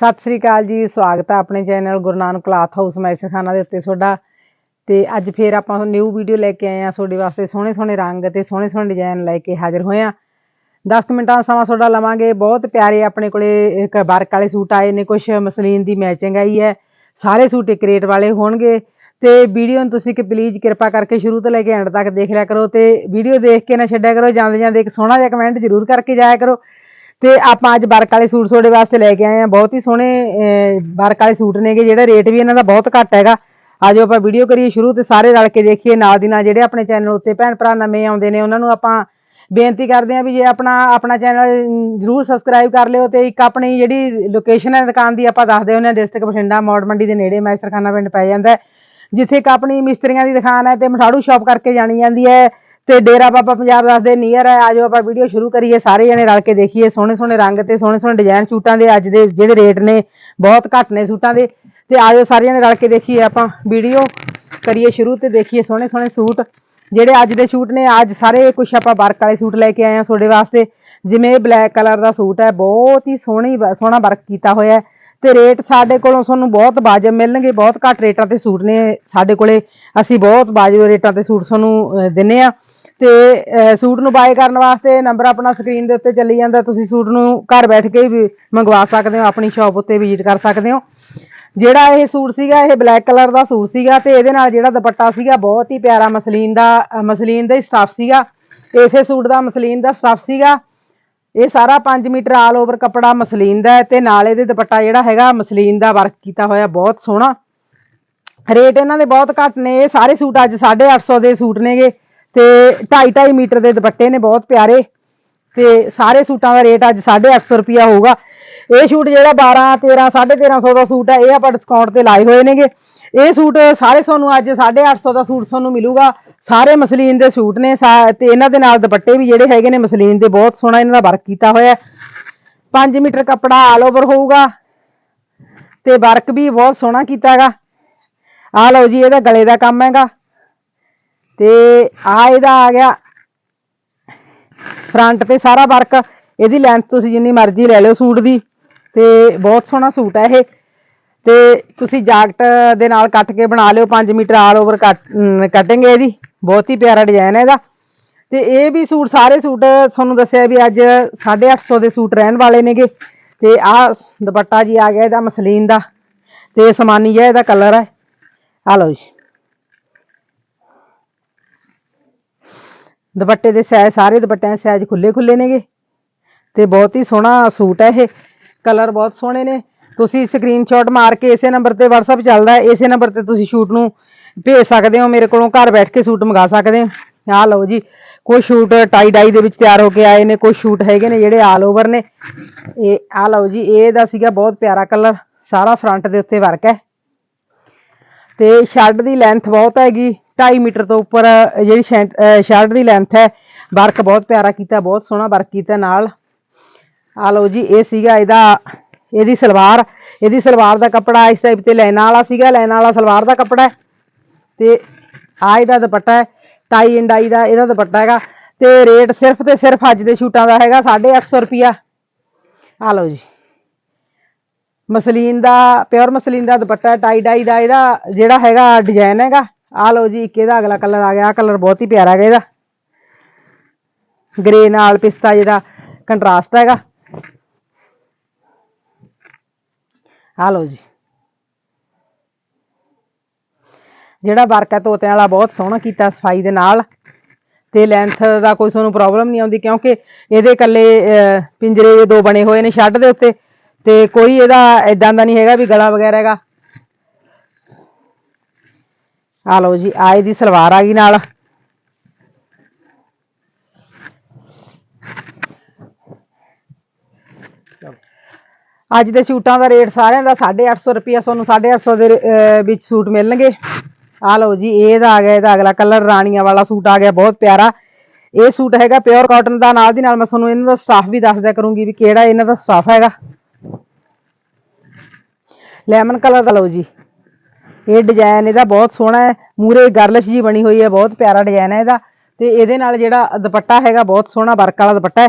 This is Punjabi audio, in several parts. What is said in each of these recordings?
ਸਤਿ ਸ੍ਰੀ ਅਕਾਲ ਜੀ, ਸਵਾਗਤ ਹੈ ਆਪਣੇ channel Guru Nanak cloth house Maisarkhana ਦੇ ਉੱਤੇ ਤੁਹਾਡਾ। ਤੇ ਅੱਜ ਫੇਰ ਆਪਾਂ ਨਿਊ ਵੀਡੀਓ ਲੈ ਕੇ ਆਏ ਆ ਤੁਹਾਡੇ ਵਾਸਤੇ ਸੋਹਣੇ ਸੋਹਣੇ ਰੰਗ ਤੇ ਸੋਹਣੇ ਸੋਹਣੇ ਡਿਜ਼ਾਈਨ ਲੈ ਕੇ ਹਾਜ਼ਰ ਹੋਏ ਆ 10 ਮਿੰਟਾਂ ਦਾ ਸਮਾਂ ਤੁਹਾਡਾ ਲਵਾਂਗੇ। ਬਹੁਤ ਪਿਆਰੇ ਆਪਣੇ ਕੋਲੇ ਇੱਕ ਵਰਕ ਵਾਲੇ ਸੂਟ ਆਏ ਨੇ ਕੁਝ ਮਸਲੀਨ ਦੀ ਮੈਚਿੰਗ ਆਈ ਹੈ। ਸਾਰੇ ਸੂਟ ਇੱਕ ਰੇਟ ਵਾਲੇ ਹੋਣਗੇ। ਤੇ ਵੀਡੀਓ ਨੂੰ ਤੁਸੀਂ ਕਿ ਪਲੀਜ਼ ਕਿਰਪਾ ਕਰਕੇ ਸ਼ੁਰੂ ਤੋਂ ਲੈ ਕੇ ਐਂਡ ਤੱਕ ਦੇਖ ਲਿਆ ਕਰੋ ਤੇ ਵੀਡੀਓ ਦੇਖ ਕੇ ਨਾ ਛੱਡਿਆ ਕਰੋ ਜਾਂਦੇ ਜਾਂਦੇ ਇੱਕ ਸੋਹਣਾ ਜਿਹਾ ਕਮੈਂਟ ਜ਼ਰੂਰ ਕਰਕੇ ਜਾਇਆ ਕਰੋ। ਤੇ ਆਪਾਂ ਅੱਜ ਵਰਕ ਵਾਲੇ ਸੂਟ ਤੁਹਾਡੇ ਵਾਸਤੇ ਲੈ ਕੇ ਆਏ ਆ ਬਹੁਤ ਹੀ ਸੋਹਣੇ ਵਰਕ ਵਾਲੇ ਸੂਟ ਨੇਗੇ, ਜਿਹੜਾ ਰੇਟ ਵੀ ਇਹਨਾਂ ਦਾ ਬਹੁਤ ਘੱਟ ਹੈਗਾ। ਆਜੋ ਆਪਾਂ ਵੀਡੀਓ ਕਰੀਏ ਸ਼ੁਰੂ ਤੇ ਸਾਰੇ ਰਲ ਕੇ ਦੇਖੀਏ ਨਾਲ ਦੀ ਨਾਲ ਜਿਹੜੇ ਆਪਣੇ ਚੈਨਲ ਉੱਤੇ ਭੈਣ ਭਰਾ ਨਵੇਂ ਆਉਂਦੇ ਨੇ, ਉਹਨਾਂ ਨੂੰ ਆਪਾਂ ਬੇਨਤੀ ਕਰਦੇ ਆ ਵੀ ਜੇ ਆਪਣਾ ਆਪਣਾ ਚੈਨਲ ਜਰੂਰ ਸਬਸਕ੍ਰਾਈਬ ਕਰ ਲਿਓ ਤੇ ਇੱਕ ਆਪਣੀ ਜਿਹੜੀ ਲੋਕੇਸ਼ਨ ਹੈ ਦੁਕਾਨ ਦੀ ਆਪਾਂ ਦੱਸਦੇ ਹੁੰਦੇ ਹਾਂ ਡਿਸਟ੍ਰਿਕਟ ਬਠਿੰਡਾ, ਮੌੜ ਮੰਡੀ ਦੇ ਨੇੜੇ ਮੈਸਰਖਾਨਾ ਪਿੰਡ ਪੈ ਜਾਂਦਾ ਜਿੱਥੇ ਇੱਕ ਆਪਣੀ ਮਿਸਤਰੀਆਂ ਦੀ ਦੁਕਾਨ ਹੈ ਤੇ ਮਠਾੜੂ ਸ਼ਾਪ ਕਰਕੇ ਜਾਣੀ ਜਾਂਦੀ ਹੈ। ਤੇ ਡੇਰਾ ਬਾਬਾ ਪੰਜਾਬ ਦੱਸਦੇ ਨੀਅਰ ਹੈ ਆਜੋ ਆਪਾਂ ਵੀਡੀਓ ਸ਼ੁਰੂ ਕਰੀਏ ਸਾਰੇ ਜਣੇ ਰਲ ਕੇ ਦੇਖੀਏ ਸੋਹਣੇ ਸੋਹਣੇ ਰੰਗ ਤੇ ਸੋਹਣੇ ਸੋਹਣੇ ਡਿਜ਼ਾਈਨ ਸੂਟਾਂ ਦੇ ਅੱਜ ਦੇ ਜਿਹੜੇ ਰੇਟ ਨੇ ਬਹੁਤ ਘੱਟ ਨੇ ਸੂਟਾਂ ਦੇ ਤੇ ਆਜੋ ਸਾਰੇ ਜਣੇ ਰਲ ਕੇ ਦੇਖੀਏ ਆਪਾਂ ਵੀਡੀਓ ਕਰੀਏ ਸ਼ੁਰੂ ਤੇ ਦੇਖੀਏ ਸੋਹਣੇ ਸੋਹਣੇ ਸੂਟ ਜਿਹੜੇ ਅੱਜ ਦੇ ਸੂਟ ਨੇ ਅੱਜ ਸਾਰੇ ਕੁਝ ਆਪਾਂ ਵਰਕ ਵਾਲੇ ਸੂਟ ਲੈ ਕੇ ਆਏ ਆ ਤੁਹਾਡੇ ਵਾਸਤੇ ਜਿਵੇਂ ਇਹ ਬਲੈਕ ਕਲਰ ਦਾ ਸੂਟ ਹੈ ਬਹੁਤ ਹੀ ਸੋਹਣੀ ਸੋਹਣਾ ਵਰਕ ਕੀਤਾ ਹੋਇਆ ਹੈ ਤੇ ਰੇਟ ਸਾਡੇ ਕੋਲੋਂ ਤੁਹਾਨੂੰ ਬਹੁਤ ਵਾਜਬ ਮਿਲਣਗੇ ਬਹੁਤ ਘੱਟ ਰੇਟਾਂ ਤੇ ਸੂਟ ਨੇ ਸਾਡੇ ਕੋਲੇ ਅਸੀਂ ਬਹੁਤ ਵਾਜਬ ਰੇਟਾਂ ਤੇ ਸੂਟ ਤੁਹਾਨੂੰ ਅਹ, ਦਿੰਨੇ ਆ ਤੇ ਸੂਟ ਨੂੰ ਬਾਏ ਕਰਨ ਵਾਸਤੇ ਨੰਬਰ ਆਪਣਾ ਸਕਰੀਨ ਦੇ ਉੱਤੇ ਚੱਲੀ ਜਾਂਦਾ, ਤੁਸੀਂ ਸੂਟ ਨੂੰ ਘਰ ਬੈਠ ਕੇ ਵੀ ਮੰਗਵਾ ਸਕਦੇ ਹੋ, ਆਪਣੀ ਸ਼ਾਪ ਉੱਤੇ ਵਿਜ਼ਿਟ ਕਰ ਸਕਦੇ ਹੋ। ਜਿਹੜਾ ਇਹ ਸੂਟ ਸੀਗਾ, ਇਹ ਬਲੈਕ ਕਲਰ ਦਾ ਸੂਟ ਸੀਗਾ ਤੇ ਇਹਦੇ ਨਾਲ ਜਿਹੜਾ ਦੁਪੱਟਾ ਸੀਗਾ, ਬਹੁਤ ਹੀ ਪਿਆਰਾ ਮਸਲੀਨ ਦਾ ਮਸਲੀਨ ਦਾ ਹੀ ਸਟਫ ਸੀਗਾ। ਇਸੇ ਸੂਟ ਦਾ ਮਸਲੀਨ ਦਾ ਸਟਫ ਸੀਗਾ। ਇਹ ਸਾਰਾ 5 ਮੀਟਰ ਆਲ ਓਵਰ ਕੱਪੜਾ ਮਸਲੀਨ ਦਾ ਹੈ ਤੇ ਨਾਲ ਇਹਦੇ ਦੁਪੱਟਾ ਜਿਹੜਾ ਹੈਗਾ, ਮਸਲੀਨ ਦਾ ਵਰਕ ਕੀਤਾ ਹੋਇਆ, ਬਹੁਤ ਸੋਹਣਾ। ਰੇਟ ਇਹਨਾਂ ਦੇ ਬਹੁਤ ਘੱਟ ਨੇ, ਇਹ ਸਾਰੇ ਸੂਟ ਅੱਜ 850 ਦੇ ਸੂਟ ਨੇਗੇ। ਤੇ 2.5 ਮੀਟਰ ਦੇ ਦੁਪੱਟੇ ਨੇ ਬਹੁਤ ਪਿਆਰੇ ਤੇ ਸਾਰੇ ਸੂਟਾਂ ਦਾ ਰੇਟ ਅੱਜ 850 ਰੁਪਿਆ ਹੋਊਗਾ। ਇਹ ਸੂਟ ਜਿਹੜਾ 12 13 1350 ਦਾ ਸੂਟ ਹੈ, ਇਹ ਆਪਾਂ ਡਿਸਕਾਊਂਟ ਤੇ ਲਾਏ ਹੋਏ ਨੇਗੇ। ਇਹ ਸੂਟ ਸਾਰੇ ਤੁਹਾਨੂੰ ਅੱਜ 850 ਦਾ ਸੂਟ ਤੁਹਾਨੂੰ ਮਿਲੂਗਾ। ਸਾਰੇ ਮਸਲੀਨ ਦੇ ਸੂਟ ਨੇ, ਸਾ- ਤੇ ਇਹਨਾਂ ਦੇ ਨਾਲ ਦੁਪੱਟੇ ਵੀ ਜਿਹੜੇ ਹੈਗੇ ਨੇ, ਮਸਲੀਨ ਦੇ ਬਹੁਤ ਸੋਹਣਾ ਇਹਨਾਂ ਦਾ ਵਰਕ ਕੀਤਾ ਹੋਇਆ 5 ਮੀਟਰ ਕੱਪੜਾ ਆਲ ਓਵਰ ਹੋਊਗਾ ਤੇ ਵਰਕ ਵੀ ਬਹੁਤ ਸੋਹਣਾ ਕੀਤਾ ਹੈਗਾ ਆ ਲਓ ਜੀ, ਇਹਦਾ ਗਲੇ ਦਾ ਕੰਮ ਹੈਗਾ। ਤੇ ਆ ਇਹਦਾ ਆ ਗਿਆ ਫਰੰਟ ਤੇ ਸਾਰਾ ਵਰਕ ਇਹਦੀ ਲੈਂਥ ਤੁਸੀਂ ਜਿੰਨੀ ਮਰਜ਼ੀ ਲੈ ਲਿਓ ਸੂਟ ਦੀ। ਤੇ ਬਹੁਤ ਸੋਹਣਾ ਸੂਟ ਹੈ ਇਹ। ਤੇ ਤੁਸੀਂ ਜਾਕਟ ਦੇ ਨਾਲ ਕੱਟ ਕੇ ਬਣਾ ਲਿਓ 5 ਮੀਟਰ ਆਲ ਓਵਰ ਕਟਿੰਗ ਹੈ ਇਹਦੀ। ਬਹੁਤ ਹੀ ਪਿਆਰਾ ਡਿਜ਼ਾਈਨ ਹੈ ਇਹਦਾ। ਤੇ ਇਹ ਵੀ ਸੂਟ, ਸਾਰੇ ਸੂਟ ਤੁਹਾਨੂੰ ਦੱਸਿਆ ਵੀ ਅੱਜ 850 ਦੇ ਸੂਟ ਰਹਿਣ ਵਾਲੇ ਨੇਗੇ। ਤੇ ਆਹ ਦੁਪੱਟਾ ਜੀ ਆ ਗਿਆ ਇਹਦਾ ਮਸਲੀਨ ਦਾ। ਤੇ ਸਮਾਨੀ ਜਿਹਾ ਇਹਦਾ ਕਲਰ ਹੈ। ਆ ਲਓ ਜੀ। ਦੁਪੱਟੇ ਦੇ ਸਾਈਜ਼ ਸਾਰੇ ਦੁਪੱਟਿਆਂ ਦੇ ਸਾਈਜ਼ ਖੁੱਲੇ ਖੁੱਲੇ ਨੇਗੇ। ਤੇ ਬਹੁਤ ਹੀ ਸੋਹਣਾ ਸੂਟ ਹੈ ਇਹ। ਕਲਰ ਬਹੁਤ ਸੋਹਣੇ ਨੇ। ਤੁਸੀਂ ਸਕਰੀਨਸ਼ਾਟ ਮਾਰ ਕੇ ਇਸੇ ਨੰਬਰ ਤੇ WhatsApp ਚੱਲਦਾ ਇਸੇ ਨੰਬਰ ਤੇ ਤੁਸੀਂ ਸ਼ੂਟ ਨੂੰ ਭੇਜ ਸਕਦੇ ਹੋ। ਮੇਰੇ ਕੋਲੋਂ ਘਰ ਬੈਠ ਕੇ ਸੂਟ ਮੰਗਾ ਸਕਦੇ ਹੋ। ਆਹ ਲਓ ਜੀ ਕੋਈ ਸ਼ੂਟ ਟਾਈ ਡਾਈ ਦੇ ਵਿੱਚ ਤਿਆਰ ਹੋ ਕੇ ਆਏ ਨੇ। ਕੋਈ ਸ਼ੂਟ ਹੈਗੇ ਨੇ ਜਿਹੜੇ ਆਲ ਓਵਰ ਨੇ। ਇਹ, ਆਹ ਲਓ ਜੀ, ਇਹ ਦਾ ਸੀਗਾ ਬਹੁਤ ਪਿਆਰਾ ਕਲਰ। ਸਾਰਾ ਫਰੰਟ ਦੇ ਉੱਤੇ ਵਰਕ ਹੈ। ਤੇ ਸ਼ਰਟ ਦੀ ਲੈਂਥ ਬਹੁਤ ਹੈਗੀ। 2.5 ਮੀਟਰ ਤੋਂ ਉੱਪਰ ਜਿਹੜੀ ਸ਼ਰਟ ਦੀ ਲੈਂਥ ਹੈ। ਵਰਕ ਬਹੁਤ ਪਿਆਰਾ ਕੀਤਾ, ਬਹੁਤ ਸੋਹਣਾ ਵਰਕ ਕੀਤਾ ਨਾਲ। ਆ ਲਓ ਜੀ, ਇਹ ਸੀਗਾ ਇਹਦਾ, ਇਹਦੀ ਸਲਵਾਰ। ਇਹਦੀ ਸਲਵਾਰ ਦਾ ਕੱਪੜਾ ਇਸ ਟਾਈਪ ਤੇ ਲੈਣਾ ਵਾਲਾ ਸੀਗਾ, ਲੈਣਾ ਵਾਲਾ ਸਲਵਾਰ ਦਾ ਕੱਪੜਾ ਹੈ। ਤੇ ਆ ਇਹਦਾ ਦੁਪੱਟਾ ਹੈ ਟਾਈ ਐਂਡ ਡਾਈ ਦਾ ਇਹਦਾ ਦੁਪੱਟਾ ਹੈਗਾ। ਤੇ ਰੇਟ ਸਿਰਫ ਤੇ ਸਿਰਫ ਅੱਜ ਦੇ ਸ਼ੂਟਾਂ ਦਾ ਹੈਗਾ 850 ਰੁਪਿਆ ਆ ਲਓ ਜੀ। ਮਸਲੀਨ ਦਾ ਪਿਓਰ ਮਸਲੀਨ ਦਾ ਦੁਪੱਟਾ ਟਾਈ ਡਾਈ ਦਾ ਇਹਦਾ ਜਿਹੜਾ ਹੈਗਾ ਡਿਜ਼ਾਈਨ ਹੈਗਾ। ਆ ਲਓ ਜੀ ਇੱਕ ਇਹਦਾ ਅਗਲਾ ਕਲਰ ਆ ਗਿਆ। ਆ ਕਲਰ ਬਹੁਤ ਹੀ ਪਿਆਰਾ ਹੈਗਾ ਇਹਦਾ। ਗ੍ਰੇ ਨਾਲ ਪਿਸਤਾ ਜਿਹਦਾ ਕੰਟਰਾਸਟ ਹੈਗਾ। ਆ ਲਓ ਜੀ। ਜਿਹੜਾ ਵਰਕ ਹੈ ਤੋਤਿਆਂ ਵਾਲਾ ਬਹੁਤ ਸੋਹਣਾ ਕੀਤਾ ਸਫ਼ਾਈ ਦੇ ਨਾਲ। ਤੇ ਲੈਂਥ ਦਾ ਕੋਈ ਤੁਹਾਨੂੰ ਪ੍ਰੋਬਲਮ ਨਹੀਂ ਆਉਂਦੀ ਕਿਉਂਕਿ ਇਹਦੇ ਇਕੱਲੇ ਅਹ, ਪਿੰਜਰੇ ਦੋ ਬਣੇ ਹੋਏ ਨੇ ਸ਼ੈੱਡ ਦੇ ਉੱਤੇ। ਤੇ ਕੋਈ ਇਹਦਾ ਇਦਾਂ ਦਾ ਨਹੀਂ ਹੈਗਾ ਵੀ ਗਲਾ ਵਗੈਰਾ ਹੈਗਾ। ਆ ਲਓ ਜੀ, ਆਏ ਦੀ ਸਲਵਾਰ ਆ ਗਈ ਨਾਲ। ਅੱਜ ਦੇ ਸੂਟਾਂ ਦਾ ਰੇਟ ਸਾਰਿਆਂ ਦਾ 850 ਰੁਪਿਆ ਤੁਹਾਨੂੰ 850 ਦੇ ਵਿੱਚ ਸੂਟ ਮਿਲਣਗੇ। ਆ ਲਓ ਜੀ ਇਹਦਾ ਆ ਗਿਆ ਇਹਦਾ ਅਗਲਾ ਕਲਰ ਰਾਣੀਆਂ ਵਾਲਾ ਸੂਟ ਆ ਗਿਆ, ਬਹੁਤ ਪਿਆਰਾ। ਇਹ ਸੂਟ ਹੈਗਾ ਪਿਓਰ ਕਾਟਨ ਦਾ, ਨਾਲ ਦੀ ਨਾਲ ਮੈਂ ਤੁਹਾਨੂੰ ਇਹਨਾਂ ਦਾ ਸਟਾਫ ਵੀ ਦੱਸ ਦਿਆ ਕਰੂੰਗੀ ਵੀ ਕਿਹੜਾ ਇਹਨਾਂ ਦਾ ਸਟਾਫ ਹੈਗਾ। ਲੈਮਨ ਕਲਰ ਦਾ ਲਓ ਜੀ। ਇਹ ਡਿਜ਼ਾਈਨ ਇਹਦਾ ਬਹੁਤ ਸੋਹਣਾ ਹੈ, ਮੂਰੇ ਗਰਲਿਸ਼ ਜੀ ਬਣੀ ਹੋਈ ਹੈ, ਬਹੁਤ ਪਿਆਰਾ ਡਿਜ਼ਾਈਨ ਹੈ ਇਹਦਾ। ਤੇ ਇਹਦੇ ਨਾਲ ਜਿਹੜਾ ਦੁਪੱਟਾ ਹੈਗਾ, ਬਹੁਤ ਸੋਹਣਾ ਵਰਕ ਵਾਲਾ ਦੁਪੱਟਾ ਹੈ।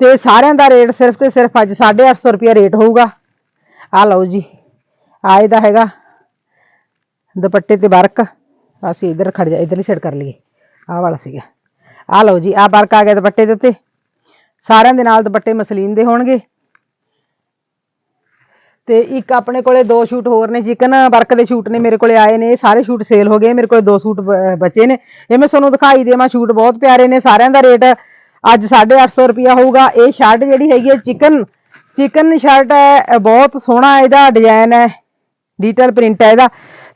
ਤੇ ਸਾਰਿਆਂ ਦਾ ਰੇਟ ਸਿਰਫ ਤੇ ਸਿਰਫ ਅੱਜ 850 ਰੁਪਏ ਰੇਟ ਹੋਊਗਾ। ਆ ਲਓ ਜੀ ਆ ਇਹਦਾ ਹੈਗਾ ਦੁਪੱਟੇ ਤੇ ਵਰਕ। ਅਸੀਂ ਇਧਰ ਖੜ ਜਾ, ਇਧਰਲੀ ਸਾਈਡ ਕਰ ਲਈਏ। ਆਹ ਵਾਲਾ ਸੀਗਾ। ਆ ਲਓ ਜੀ ਆ ਵਰਕ ਆ ਗਿਆ ਦੁਪੱਟੇ ਦੇ ਉੱਤੇ। ਸਾਰਿਆਂ ਦੇ ਨਾਲ ਦੁਪੱਟੇ ਮਸਲੀਨ ਦੇ ਹੋਣਗੇ। ਤੇ ਇੱਕ ਆਪਣੇ ਕੋਲੇ ਦੋ ਸ਼ੂਟ ਹੋਰ ਨੇ ਚਿਕਨ ਵਰਕ ਦੇ ਸ਼ੂਟ ਨੇ, ਮੇਰੇ ਕੋਲੇ ਆਏ ਨੇ, ਇਹ ਸਾਰੇ ਸ਼ੂਟ ਸੇਲ ਹੋ ਗਏ, ਮੇਰੇ ਕੋਲੇ ਦੋ ਸ਼ੂਟ ਬਚੇ ਨੇ। ਇਹ ਮੈਂ ਤੁਹਾਨੂੰ ਦਿਖਾਈ ਦੇਵਾਂ, ਸ਼ੂਟ ਬਹੁਤ ਪਿਆਰੇ ਨੇ, ਸਾਰਿਆਂ ਦਾ ਰੇਟ ਅੱਜ 850 ਰੁਪਿਆ ਹੋਊਗਾ। ਇਹ ਸ਼ਰਟ ਜਿਹੜੀ ਹੈਗੀ ਹੈ ਚਿਕਨ ਚਿਕਨ ਸ਼ਰਟ ਹੈ ਬਹੁਤ ਸੋਹਣਾ ਇਹਦਾ ਡਿਜ਼ਾਈਨ ਹੈ ਡਿਟੇਲ ਪ੍ਰਿੰਟ ਹੈ ਇਹਦਾ।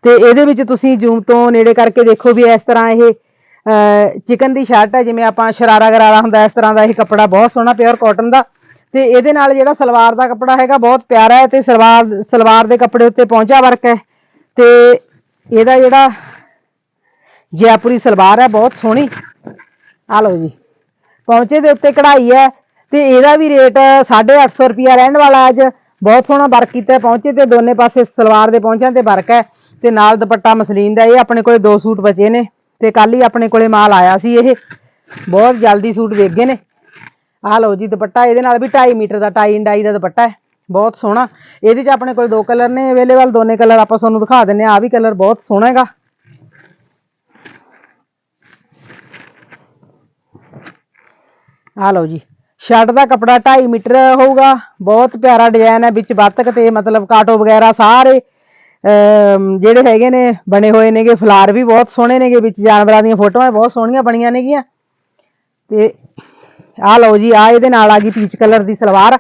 ਤੇ ਇਹਦੇ ਵਿੱਚ ਤੁਸੀਂ ਜ਼ੂਮ ਤੋਂ ਨੇੜੇ ਕਰਕੇ ਦੇਖੋ ਵੀ ਇਸ ਤਰ੍ਹਾਂ ਇਹ ਚਿਕਨ ਦੀ ਸ਼ਰਟ ਹੈ, ਜਿਵੇਂ ਆਪਾਂ ਸ਼ਰਾਰਾ ਗਰਾਰਾ ਹੁੰਦਾ, ਇਸ ਤਰ੍ਹਾਂ ਦਾ ਇਹ ਕੱਪੜਾ ਬਹੁਤ ਸੋਹਣਾ ਪਿਓਰ ਕਾਟਨ ਦਾ। ਤੇ ਇਹਦੇ ਨਾਲ ਜਿਹੜਾ ਸਲਵਾਰ ਦਾ ਕੱਪੜਾ ਹੈਗਾ ਬਹੁਤ ਪਿਆਰਾ ਹੈ ਤੇ ਸਲਵਾਰ ਸਲਵਾਰ ਦੇ ਕੱਪੜੇ ਉੱਤੇ ਪਹੁੰਚਾ ਵਰਕ ਹੈ। ਤੇ ਇਹਦਾ ਜਿਹੜਾ ਜੈਪੁਰੀ ਸਲਵਾਰ ਹੈ, ਬਹੁਤ ਸੋਹਣੀ। ਆ ਲਓ ਜੀ, ਪਹੁੰਚੇ ਦੇ ਉੱਤੇ ਕਢਾਈ ਹੈ ਤੇ ਇਹਦਾ ਵੀ ਰੇਟ 850 ਰੁਪਿਆ ਰਹਿਣ ਵਾਲਾ ਅੱਜ। ਬਹੁਤ ਸੋਹਣਾ ਵਰਕ ਕੀਤਾ ਪਹੁੰਚੇ ਤੇ ਦੋਨੇ ਪਾਸੇ ਸਲਵਾਰ ਦੇ ਪਹੁੰਚਾਂ ਤੇ ਵਰਕ ਹੈ ਤੇ ਨਾਲ ਦੁਪੱਟਾ ਮਸਲੀਨ ਦਾ ਇਹ ਆਪਣੇ ਕੋਲੇ ਦੋ ਸੂਟ ਬਚੇ ਨੇ ਤੇ ਕੱਲ ਹੀ ਆਪਣੇ ਕੋਲੇ ਮਾਲ ਆਇਆ ਸੀ ਇਹ। ਬਹੁਤ ਜਲਦੀ ਸੂਟ ਵੇਚ ਗਏ ਨੇ। ਆਹ ਲਓ ਜੀ ਦੁਪੱਟਾ ਇਹਦੇ ਨਾਲ ਵੀ 2.5 ਮੀਟਰ ਦਾ ਟਾਈ ਐਂਡ ਡਾਈ ਦਾ ਦੁਪੱਟਾ ਹੈ। ਬਹੁਤ ਸੋਹਣਾ। ਇਹਦੇ 'ਚ ਆਪਣੇ ਕੋਲ ਦੋ ਕਲਰ ਨੇ ਅਵੇਲੇਬਲ ਦੋਨੇ ਕਲਰ ਆਪਾਂ ਤੁਹਾਨੂੰ ਦਿਖਾ ਦਿੰਨੇ ਆ ਆ ਵੀ ਕਲਰ ਬਹੁਤ ਸੋਹਣਾ ਹੈਗਾ। ਆ ਲਓ ਜੀ ਸ਼ਰਟ ਦਾ ਕਪੜਾ 2.5 ਮੀਟਰ ਹੋਊਗਾ। ਬਹੁਤ ਪਿਆਰਾ ਡਿਜ਼ਾਈਨ ਹੈ ਵਿੱਚ ਬੱਤਕ ਤੇ ਮਤਲਬ ਕਾਟੋ ਵਗੈਰਾ ਸਾਰੇ ਅਮ, ਜਿਹੜੇ ਹੈਗੇ ਨੇ ਬਣੇ ਹੋਏ ਨੇਗੇ। ਫਲਾਰ ਵੀ ਬਹੁਤ ਸੋਹਣੇ ਨੇਗੇ ਵਿੱਚ ਜਾਨਵਰਾਂ ਦੀਆਂ ਫੋਟੋਆਂ ਬਹੁਤ ਸੋਹਣੀਆਂ ਬਣੀਆਂ ਨੇਗੀਆਂ। ਤੇ ਆਹ ਲਓ ਜੀ, ਆ ਇਹਦੇ ਨਾਲ ਆ ਗਈ ਪੀਚ ਕਲਰ ਦੀ ਸਲਵਾਰ।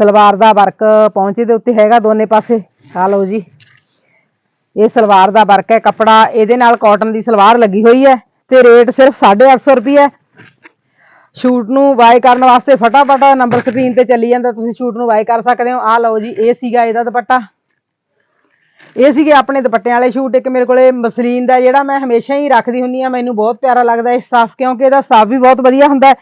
ਸਲਵਾਰ ਦਾ ਵਰਕ ਪਹੁੰਚੇ ਦੇ ਉੱਤੇ ਹੈਗਾ ਦੋਨੇ ਪਾਸੇ। ਆ ਲਓ ਜੀ, ਇਹ ਸਲਵਾਰ ਦਾ ਵਰਕ ਹੈ ਕੱਪੜਾ। ਇਹਦੇ ਨਾਲ ਕਾਟਨ ਦੀ ਸਲਵਾਰ ਲੱਗੀ ਹੋਈ ਹੈ ਤੇ ਰੇਟ ਸਿਰਫ 850 ਰੁਪਏ ਹੈ। ਸ਼ੂਟ ਨੂੰ ਬਾਏ ਕਰਨ ਵਾਸਤੇ ਫਟਾਫਟ ਨੰਬਰ ਸਕਰੀਨ ਤੇ ਚੱਲੀ ਜਾਂਦਾ, ਤੁਸੀਂ ਸ਼ੂਟ ਨੂੰ ਬਾਏ ਕਰ ਸਕਦੇ ਹੋ। ਆ ਲਓ ਜੀ, ਇਹ ਸੀਗਾ ਇਹਦਾ ਦੁਪੱਟਾ। ਇਹ ਸੀਗੇ ਆਪਣੇ ਦੁਪੱਟਿਆਂ ਵਾਲੇ ਸ਼ੂਟ, ਇੱਕ ਮੇਰੇ ਕੋਲੇ ਮਸਲੀਨ ਦਾ ਜਿਹੜਾ ਮੈਂ ਹਮੇਸ਼ਾ ਹੀ ਰੱਖਦੀ ਹੁੰਦੀ ਆ ਮੈਨੂੰ ਬਹੁਤ ਪਿਆਰਾ ਲੱਗਦਾ ਇਹ ਸਟਾਫ ਕਿਉਂਕਿ ਇਹਦਾ ਸਟਾਫ ਵੀ ਬਹੁਤ ਵਧੀਆ ਹੁੰਦਾ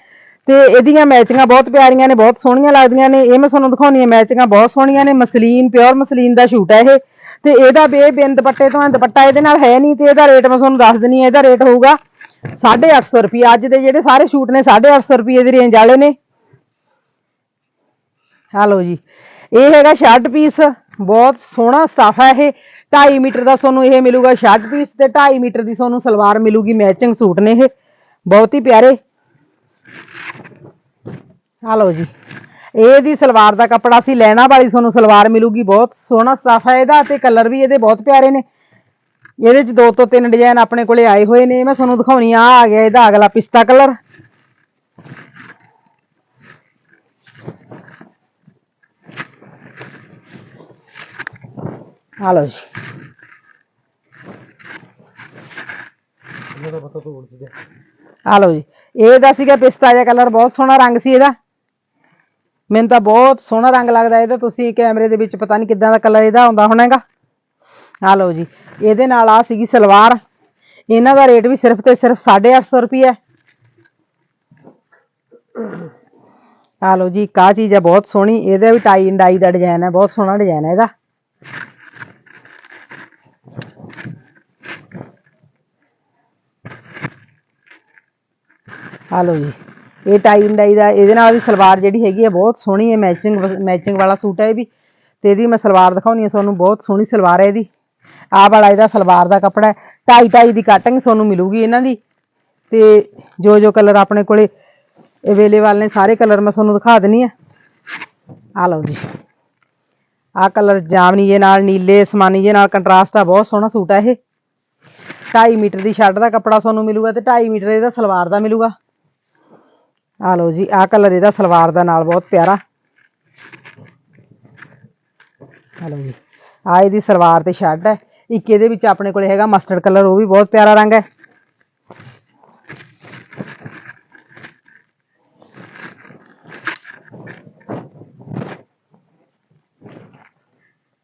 ਤੇ ਇਹਦੀਆਂ ਮੈਚਿੰਗਾਂ ਬਹੁਤ ਪਿਆਰੀਆਂ ਨੇ, ਬਹੁਤ ਸੋਹਣੀਆਂ ਲੱਗਦੀਆਂ ਨੇ। ਇਹ ਮੈਂ ਤੁਹਾਨੂੰ ਦਿਖਾਉਣੀ ਹੈ, ਮੈਚਿੰਗਾਂ ਬਹੁਤ ਸੋਹਣੀਆਂ ਨੇ, ਮਸਲੀਨ ਪਿਓਰ ਮਸਲੀਨ ਦਾ ਸ਼ੂਟ ਹੈ ਇਹ। ਤੇ ਇਹਦਾ ਬੇ ਬਿਨ ਦੁਪੱਟੇ ਤੋਂ ਦੁਪੱਟਾ ਇਹਦੇ ਨਾਲ ਹੈ ਨਹੀਂ, ਤੇ ਇਹਦਾ ਰੇਟ ਮੈਂ ਤੁਹਾਨੂੰ ਦੱਸ ਦਿੰਨੀ ਆ ਇਹਦਾ ਰੇਟ ਹੋਊਗਾ 850 ਰੁਪਏ। ਅੱਜ ਦੇ ਜਿਹੜੇ ਸਾਰੇ ਸ਼ੂਟ ਨੇ 850 ਰੁਪਏ ਦੀ ਰੇਂਜ ਵਾਲੇ ਨੇ। ਹਲੋ ਜੀ, ਇਹ ਹੈਗਾ ਸ਼ਰਟ ਪੀਸ ਬਹੁਤ ਸੋਹਣਾ ਸਟਫ ਹੈ ਇਹ। 2.5 ਮੀਟਰ ਦਾ ਤੁਹਾਨੂੰ ਇਹ ਮਿਲੂਗਾ ਸ਼ਰਟ ਪੀਸ ਤੇ 2.5 ਮੀਟਰ ਦੀ ਤੁਹਾਨੂੰ ਸਲਵਾਰ ਮਿਲੂਗੀ ਮੈਚਿੰਗ ਸੂਟ ਨੇ ਇਹ। ਬਹੁਤ ਹੀ ਪਿਆਰੇ। ਹਲੋ ਜੀ। ਇਹ ਦੀ ਸਲਵਾਰ ਦਾ ਕੱਪੜਾ ਸੀ, ਲੈਣਾ ਵਾਲੀ ਤੁਹਾਨੂੰ ਸਲਵਾਰ ਮਿਲੂਗੀ। ਬਹੁਤ ਸੋਹਣਾ ਸਟਫ ਹੈ ਇਹਦਾ ਤੇ ਕਲਰ ਵੀ ਇਹਦੇ ਬਹੁਤ ਪਿਆਰੇ ਨੇ। ਇਹਦੇ ਚ ਦੋ ਤੋਂ ਤਿੰਨ ਡਿਜ਼ਾਈਨ ਆਪਣੇ ਕੋਲੇ ਆਏ ਹੋਏ ਨੇ। ਮੈਂ ਤੁਹਾਨੂੰ ਦਿਖਾਉਣੀ ਆ ਆ ਗਿਆ ਇਹਦਾ ਅਗਲਾ ਪਿਸਤਾ ਕਲਰ ਆ ਲਓ ਜੀ ਆ ਲਓ ਜੀ ਇਹਦਾ ਸੀਗਾ ਪਿਸਤਾ ਜਿਹਾ ਕਲਰ ਬਹੁਤ ਸੋਹਣਾ ਰੰਗ ਸੀ ਇਹਦਾ ਮੈਨੂੰ ਤਾਂ ਬਹੁਤ ਸੋਹਣਾ ਰੰਗ ਲੱਗਦਾ ਇਹਦਾ ਤੁਸੀਂ ਕੈਮਰੇ ਦੇ ਵਿੱਚ ਪਤਾ ਨਹੀਂ ਕਿੱਦਾਂ ਦਾ ਕਲਰ ਇਹਦਾ ਆਉਂਦਾ ਹੋਣਾ ਹੈਗਾ ਆ ਲਓ ਜੀ ਇਹਦੇ ਨਾਲ ਆ ਸੀਗੀ ਸਲਵਾਰ ਇਹਨਾਂ ਦਾ ਰੇਟ ਵੀ ਸਿਰਫ ਤੇ ਸਿਰਫ 850 ਰੁਪਏ ਹੈ ਆ ਲਓ ਜੀ ਇੱਕ ਆਹ ਚੀਜ਼ ਹੈ ਬਹੁਤ ਸੋਹਣੀ ਇਹਦਾ ਵੀ ਟਾਈ ਐਂਡ ਡਾਈ ਦਾ ਡਿਜ਼ਾਈਨ ਹੈ ਬਹੁਤ ਸੋਹਣਾ ਡਿਜ਼ਾਈਨ ਹੈ ਇਹਦਾ ਆ ਲਓ ਜੀ। ਇਹ ਟਾਈ ਡਾਈ ਦਾ, ਇਹਦੇ ਨਾਲ ਵੀ ਸਲਵਾਰ ਜਿਹੜੀ ਹੈਗੀ ਹੈ ਬਹੁਤ ਸੋਹਣੀ ਹੈ ਮੈਚਿੰਗ ਮੈਚਿੰਗ ਵਾਲਾ ਸੂਟ ਹੈ ਇਹ ਵੀ। ਤੇ ਇਹਦੀ ਮੈਂ ਸਲਵਾਰ ਦਿਖਾਉਣੀ ਹੈ ਤੁਹਾਨੂੰ ਬਹੁਤ ਸੋਹਣੀ ਸਲਵਾਰ ਹੈ ਇਹਦੀ। ਆਹ ਵਾਲਾ ਇਹਦਾ ਸਲਵਾਰ ਦਾ ਕੱਪੜਾ ਹੈ। ਢਾਈ ਢਾਈ ਦੀ ਕਟਿੰਗ ਤੁਹਾਨੂੰ ਮਿਲੂਗੀ ਇਹਨਾਂ ਦੀ। ਤੇ ਜੋ ਜੋ ਕਲਰ ਆਪਣੇ ਕੋਲੇ ਅਵੇਲੇਬਲ ਨੇ, ਸਾਰੇ ਕਲਰ ਮੈਂ ਤੁਹਾਨੂੰ ਦਿਖਾ ਦਿੰਨੀ ਆ। ਆ ਲਓ ਜੀ। ਆਹ ਕਲਰ ਜਾਮਨੀ ਜੇ ਨਾਲ, ਨੀਲੇ ਅਸਮਾਨੀ ਜੇ ਨਾਲ ਕੰਟਰਾਸਟ ਆ, ਬਹੁਤ ਸੋਹਣਾ ਸੂਟ ਆ ਇਹ। 2.5 ਮੀਟਰ ਦੀ ਸ਼ਰਟ ਦਾ ਕੱਪੜਾ ਤੁਹਾਨੂੰ ਮਿਲੂਗਾ ਤੇ 2.5 ਮੀਟਰ ਇਹਦਾ ਸਲਵਾਰ ਦਾ ਮਿਲੂਗਾ। ਆ ਲਓ ਜੀ, ਆਹ ਕਲਰ ਇਹਦਾ ਸਲਵਾਰ ਦਾ ਨਾਲ ਬਹੁਤ ਪਿਆਰਾ। ਆ ਲਓ ਜੀ ਆ ਇਹਦੀ ਸਲਵਾਰ ਤੇ ਸ਼ਰਟ ਹੈ। ਇੱਕ ਇਹਦੇ ਵਿੱਚ ਆਪਣੇ ਕੋਲੇ ਹੈਗਾ ਮਸਟਰਡ ਕਲਰ ਉਹ ਵੀ ਬਹੁਤ ਪਿਆਰਾ ਰੰਗ ਹੈ।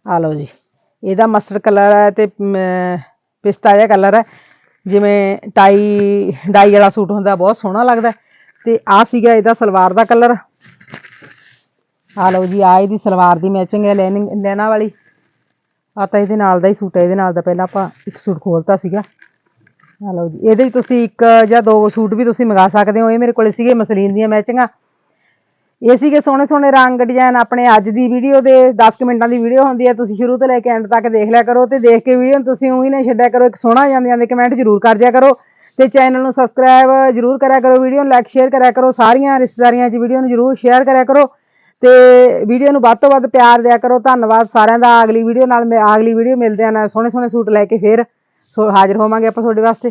ਆ ਲਓ ਜੀ, ਇਹਦਾ ਮਸਟਰਡ ਕਲਰ ਹੈ ਤੇ ਪਿਸਤਾ ਜਿਹਾ ਕਲਰ ਹੈ। ਜਿਵੇਂ ਟਾਈ, ਡਾਈ ਵਾਲਾ ਸੂਟ ਹੁੰਦਾ, ਬਹੁਤ ਸੋਹਣਾ ਲੱਗਦਾ ਤੇ ਆ ਸੀਗਾ ਇਹਦਾ ਸਲਵਾਰ ਦਾ ਕਲਰ ਆ ਲਓ ਜੀ ਆ ਇਹਦੀ ਸਲਵਾਰ ਦੀ ਮੈਚਿੰਗ ਹੈ ਲੈਨਿੰਗ, ਲੈਣਾ ਵਾਲੀ। ਆ ਤਾਂ ਇਹਦੇ ਨਾਲ ਦਾ ਹੀ ਸੂਟ ਹੈ, ਇਹਦੇ ਨਾਲ ਦਾ ਪਹਿਲਾਂ ਆਪਾਂ ਇੱਕ ਸੂਟ ਖੋਲਤਾ ਸੀਗਾ। ਆ ਲਓ ਜੀ, ਇਹਦੇ 'ਚ ਤੁਸੀਂ ਇੱਕ ਜਾਂ ਦੋ ਸੂਟ ਵੀ ਤੁਸੀਂ ਮੰਗਾ ਸਕਦੇ ਹੋ, ਇਹ ਮੇਰੇ ਕੋਲੇ ਸੀਗੇ ਮਸਲੀਨ ਦੀਆਂ ਮੈਚਿੰਗਾਂ ਇਹ ਸੀਗੇ ਸੋਹਣੇ ਸੋਹਣੇ ਰੰਗ ਡਿਜ਼ਾਈਨ ਆਪਣੇ ਅੱਜ ਦੀ ਵੀਡੀਓ ਦੇ 10 ਕੁ ਮਿੰਟਾਂ ਦੀ ਵੀਡੀਓ ਹੁੰਦੀ ਹੈ, ਤੁਸੀਂ ਸ਼ੁਰੂ ਤੋਂ ਲੈ ਕੇ ਐਂਡ ਤੱਕ ਦੇਖ ਲਿਆ ਕਰੋ ਤੇ ਦੇਖ ਕੇ ਵੀਡੀਓ ਨੂੰ ਤੁਸੀਂ ਉਹੀ ਨਾ ਛੱਡਿਆ ਕਰੋ, ਇੱਕ ਸੋਹਣਾ ਜਾਂਦੇ ਜਾਂਦੇ ਕਮੈਂਟ ਜ਼ਰੂਰ ਕਰ ਦਿਆ ਕਰੋ। ਤੇ ਚੈਨਲ ਨੂੰ ਸਬਸਕ੍ਰਾਈਬ ਜ਼ਰੂਰ ਕਰਿਆ ਕਰੋ ਵੀਡੀਓ ਨੂੰ ਲਾਈਕ ਸ਼ੇਅਰ ਕਰਿਆ ਕਰੋ, ਸਾਰੀਆਂ ਰਿਸ਼ਤੇਦਾਰੀਆਂ 'ਚ ਵੀਡੀਓ ਨੂੰ ਜ਼ਰੂਰ ਸ਼ੇਅਰ ਕਰਿਆ ਕਰੋ ਤੇ ਵੀਡੀਓ ਨੂੰ ਵੱਧ ਤੋਂ ਵੱਧ ਪਿਆਰ ਦਿਆ ਕਰੋ, ਧੰਨਵਾਦ ਸਾਰਿਆਂ ਦਾ, ਅਗਲੀ ਵੀਡੀਓ ਨਾਲ ਮੈਂ, ਅਗਲੀ ਵੀਡੀਓ ਮਿਲਦੇ ਆ ਨਾ ਸੋਹਣੇ ਸੋਹਣੇ ਸੂਟ ਲੈ ਕੇ ਫੇਰ ਸੋ ਹਾਜ਼ਰ ਹੋਵਾਂਗੇ ਆਪਾਂ ਤੁਹਾਡੇ ਵਾਸਤੇ।